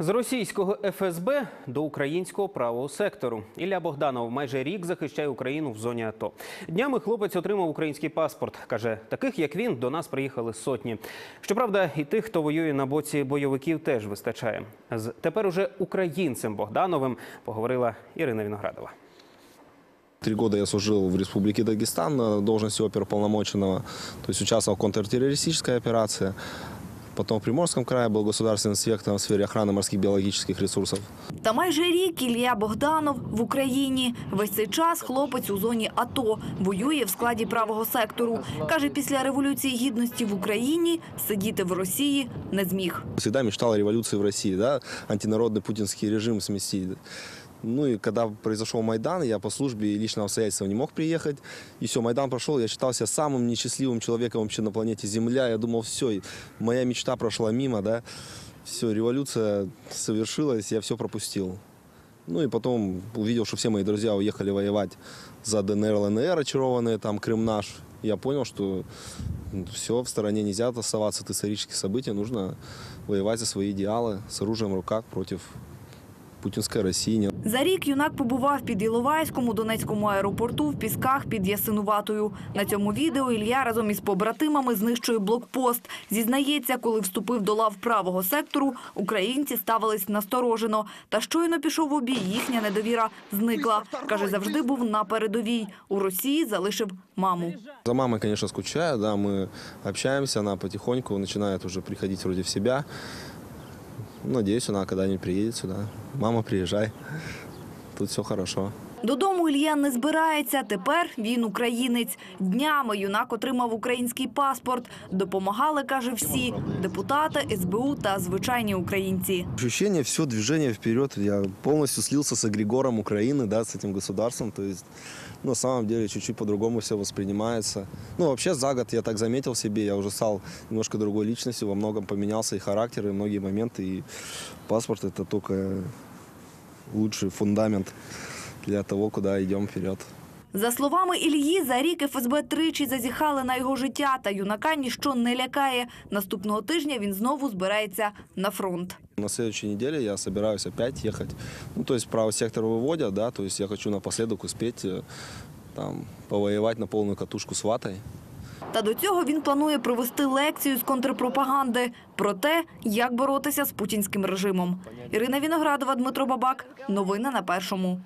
З російського ФСБ до українського правого сектору. Ілля Богданов майже рік захищає Україну в зоні АТО. Днями хлопець отримав український паспорт. Каже, таких як він до нас приїхали сотні. Щоправда, і тих, хто воює на боці бойовиків, теж вистачає. З тепер уже українцем Богдановим поговорила Ірина Віноградова. Три года я служил в Республике Дагестан на должности оперуполномоченного, то есть участвовал в контртеррористической операции. Потом в Приморском крае был государственным инспектором в сфере охраны морских биологических ресурсов. Та майже рік Ілля Богданов в Україні. Весь цей час хлопець у зоні АТО воює в складі правого сектору. Каже, після революції гідності в Україні сидіти в Росії не зміг. Всегда мечтал о революции в России, да, антинародный путинский режим сместить. Ну и когда произошел Майдан, я по службе и личного обстоятельства не мог приехать. И все, Майдан прошел, я считал себя самым несчастливым человеком вообще на планете Земля. Я думал, все, моя мечта прошла мимо, да. Все, революция совершилась, я все пропустил. Ну и потом увидел, что все мои друзья уехали воевать за ДНР, ЛНР, очарованные, там Крым наш. Я понял, что все, в стороне нельзя оставаться от исторических событий, нужно воевать за свои идеалы с оружием в руках против путинской России. За рік юнак побував під Іловайськом у Донецькому аеропорту в Пісках під Ясинуватою. На цьому відео Ілля разом із побратимами знищує блокпост. Зізнається, коли вступив до лав правого сектору, українці ставились насторожено. Та щойно пішов у бій, їхня недовіра зникла. Каже, завжди був на передовій. У Росії залишив маму. За мамой, конечно, скучаю, да, мы общаемся, она потихоньку начинает уже приходить вроде в себя. Надеюсь, она когда-нибудь приедет сюда. Мама, приезжай. Тут все хорошо. Додому Ілья не збирається. Тепер він українець. Днями юнак отримав український паспорт. Допомагали, каже, всі – депутати, СБУ та звичайні українці. Ощущение, все движение вперед. Я полностью слился с эгрегором Украины, да, с этим государством. То есть, ну, на самом деле, чуть-чуть по-другому все воспринимается. Ну, вообще, за год я так заметил в себе, я уже стал немножко другой личностью, во многом поменялся и характер, и многие моменты. И паспорт – это только лучший фундамент для того, куда идем вперед. За словами Ільї, за рік ФСБ тричі зазіхали на його життя, та юнака ніщо не лякає. Наступного тижня він знову збирається на фронт. На следующей неделе я собираюсь опять ехать. Ну, то есть правый сектор выводят, да, то есть я хочу напоследок успеть э, там повоевать на полную катушку с ватой. Та до цього він планує провести лекцію з контрпропаганди про те, як боротися з путінським режимом. Ірина Віноградова, Дмитро Бабак. Новини на Першому.